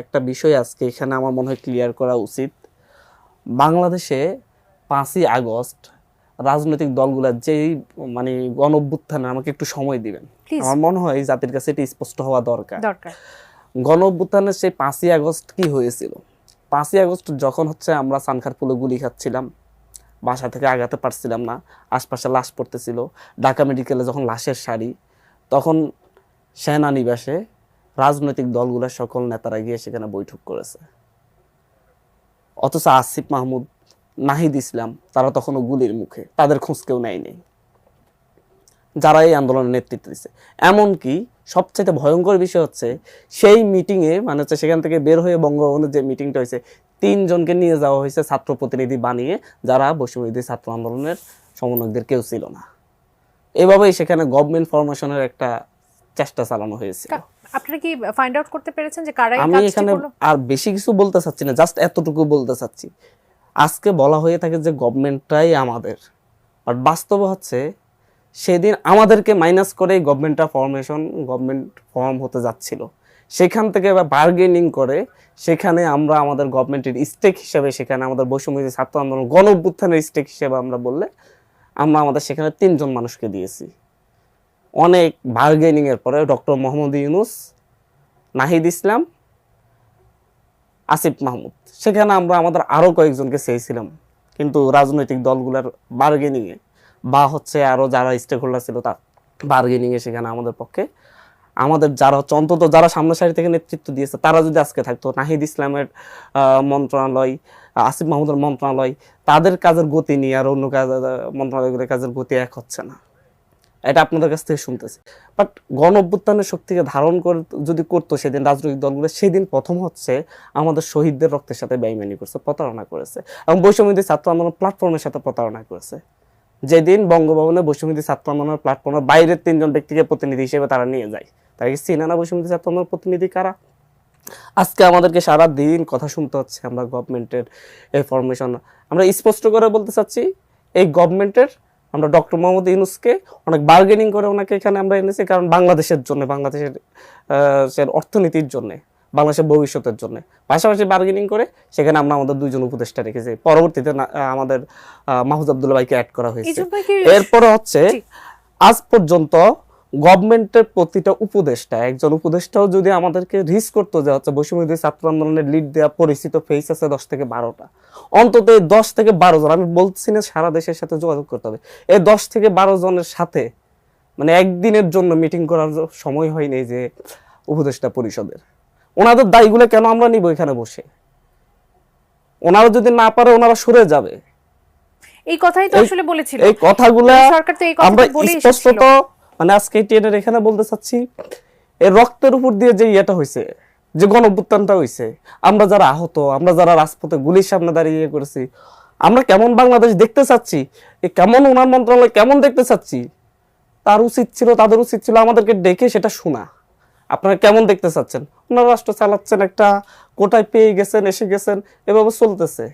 একটা বিষয় আজকে এখানে আমার মনে হয় ক্লিয়ার করা উচিত। বাংলাদেশে পাঁচই আগস্ট রাজনৈতিক দলগুলোর যেই মানে গণ আমাকে একটু সময় দিবেন। আমার মনে হয় জাতির কাছে এটা স্পষ্ট হওয়া দরকার। গণ অভ্যুত্থানের সেই পাঁচই আগস্ট কি হয়েছিল? পাঁচই আগস্ট যখন হচ্ছে আমরা সানখার ফুলে গুলি খাচ্ছিলাম বাসা থেকে আগাতে পারছিলাম না আশপাশে লাশ পড়তেছিল ঢাকা মেডিকেলে যখন লাশের শাড়ি তখন সেনানিবাসে রাজনৈতিক দলগুলোর সকল নেতারা গিয়ে সেখানে বৈঠক করেছে। অথচ আসিফ মাহমুদ, নাহিদ ইসলাম, তারা তখনও গুলির মুখে, তাদের খোঁজ কেউ নেয়নি। যারা এই আন্দোলনের নেতৃত্ব দিচ্ছে এমনকি সবচেয়ে ভয়ঙ্কর বিষয় হচ্ছে, সেই মিটিংয়ে মানে হচ্ছে সেখান থেকে বের হয়ে বঙ্গভবনের যে মিটিংটা হয়েছে, তিনজনকে নিয়ে যাওয়া হয়েছে ছাত্র প্রতিনিধি বানিয়ে, যারা বৈষম্যবিধি ছাত্র আন্দোলনের সমন্বয়কদের কেউ ছিল না। এভাবেই সেখানে গভর্নমেন্ট ফরমেশনের একটা চেষ্টা চালানো হয়েছিল। কা- আপনারা কি ফাইন্ড আউট করতে পেরেছেন যে কারা এই আমি এখানে আর বেশি কিছু বলতে চাচ্ছি না জাস্ট এতটুকু বলতে চাচ্ছি। আজকে বলা হয়ে থাকে যে গভর্নমেন্টটাই আমাদের। বাট বাস্তব হচ্ছে সেদিন আমাদেরকে মাইনাস করে গভর্নমেন্টটা ফরমেশন গভর্নমেন্ট ফর্ম হতে যাচ্ছিল। সেখান থেকে বার্গেনিং করে সেখানে আমরা আমাদের গভর্নমেন্টের স্টেক হিসেবে সেখানে আমাদের বৈষম্য ছাত্র আন্দোলন গণ অভ্যুত্থানের স্টেক হিসেবে আমরা বললে আমরা আমাদের সেখানে তিনজন মানুষকে দিয়েছি। অনেক বার্গেনিং এর পরে ডক্টর মোহাম্মদ ইউনুস, নাহিদ ইসলাম, আসিফ মাহমুদ। সেখানে আমরা আমাদের আরও কয়েকজনকে চেয়েছিলাম। কিন্তু রাজনৈতিক দলগুলোর বার্গেনিংয়ে বা হচ্ছে আরও যারা স্টেক হোল্ডার ছিল তার বার্গেনিংয়ে সেখানে আমাদের পক্ষে আমাদের যারা হচ্ছে অন্তত যারা সামনের সারি থেকে নেতৃত্ব দিয়েছে, তারা যদি আজকে থাকতো, নাহিদ ইসলামের মন্ত্রণালয়, আসিফ মাহমুদের মন্ত্রণালয়, তাদের কাজের গতি নিয়ে আর অন্য কাজ মন্ত্রণালয়গুলোর কাজের গতি এক হচ্ছে না। এটা আপনাদের কাছ থেকে শুনতেছি। বাট গণ অভ্যুত্থানের শক্তিকে ধারণ করে যদি করতো সেদিন রাজনৈতিক দলগুলো, সেদিন প্রথম হচ্ছে আমাদের শহীদদের রক্তের সাথে বেইমানি করছে, প্রতারণা করেছে। এবং বৈষম্যদী ছাত্র আন্দোলন প্ল্যাটফর্মের সাথে প্রতারণা করেছে। যেদিন বঙ্গভবনে বৈষম্যদী ছাত্র আন্দোলনের প্ল্যাটফর্মের বাইরের তিনজন ব্যক্তিকে প্রতিনিধি হিসেবে তারা নিয়ে যায়। তারা কি চিনে না বৈষম্যদী ছাত্র আন্দোলনের প্রতিনিধি কারা? আজকে আমাদেরকে সারা দিন কথা শুনতে হচ্ছে আমরা গভর্নমেন্টের এই ফরমেশন আমরা স্পষ্ট করে বলতে চাচ্ছি, এই গভর্নমেন্টের আমরা ডক্টর মোহাম্মদ ইউনুসকে অনেক বার্গেনিং করে ওনাকে এখানে আমরা এনেছি কারণ বাংলাদেশের জন্য বাংলাদেশের অর্থনীতির জন্য বাংলাদেশের ভবিষ্যতের জন্য। পাশাপাশি বার্গেনিং করে সেখানে আমরা আমাদের দুইজন উপদেষ্টা রেখেছি। পরবর্তীতে আমাদের আহ, আবদুল্লা আবদুল্লাহ ভাইকে অ্যাড করা হয়েছে। এরপরে হচ্ছে আজ পর্যন্ত গভর্নমেন্টের প্রতিটা উপদেষ্টা একজন উপদেষ্টাও যদি আমাদেরকে রিস্ক করতো যে হচ্ছে বৈষম্যবিরোধী ছাত্র আন্দোলনের লিড দেওয়া পরিচিত ফেস আছে দশ থেকে বারোটা। অন্তত এই দশ থেকে বারো জন আমি বলছি না সারা দেশের সাথে যোগাযোগ করতে হবে এই দশ থেকে বারো জনের সাথে মানে একদিনের জন্য মিটিং করার সময় হয়নি যে উপদেষ্টা পরিষদের। ওনাদের দায়গুলো কেন আমরা নিব এখানে বসে? ওনারা যদি না পারে ওনারা সরে যাবে। এই কথাই তো আসলে বলেছিল। এই কথাগুলা সরকার তো এই কথা বলেই স্পষ্টত মানে আজকে টিএনের এখানে বলতে চাচ্ছি, এই রক্তের উপর দিয়ে যে ইয়েটা হয়েছে যে গণঅভ্যুত্থানটা হয়েছে আমরা যারা আহত, আমরা যারা রাজপথে গুলির সামনে দাঁড়িয়ে ইয়ে করেছি, আমরা কেমন বাংলাদেশ দেখতে চাচ্ছি কেমন ওনার মন্ত্রণালয় কেমন দেখতে চাচ্ছি, তার উচিত ছিল, তাদের উচিত ছিল আমাদেরকে ডেকে সেটা শোনা। আপনারা কেমন দেখতে চাচ্ছেন? ওনারা রাষ্ট্র চালাচ্ছেন, একটা কোটায় পেয়ে গেছেন, এসে গেছেন, এভাবে চলতেছে।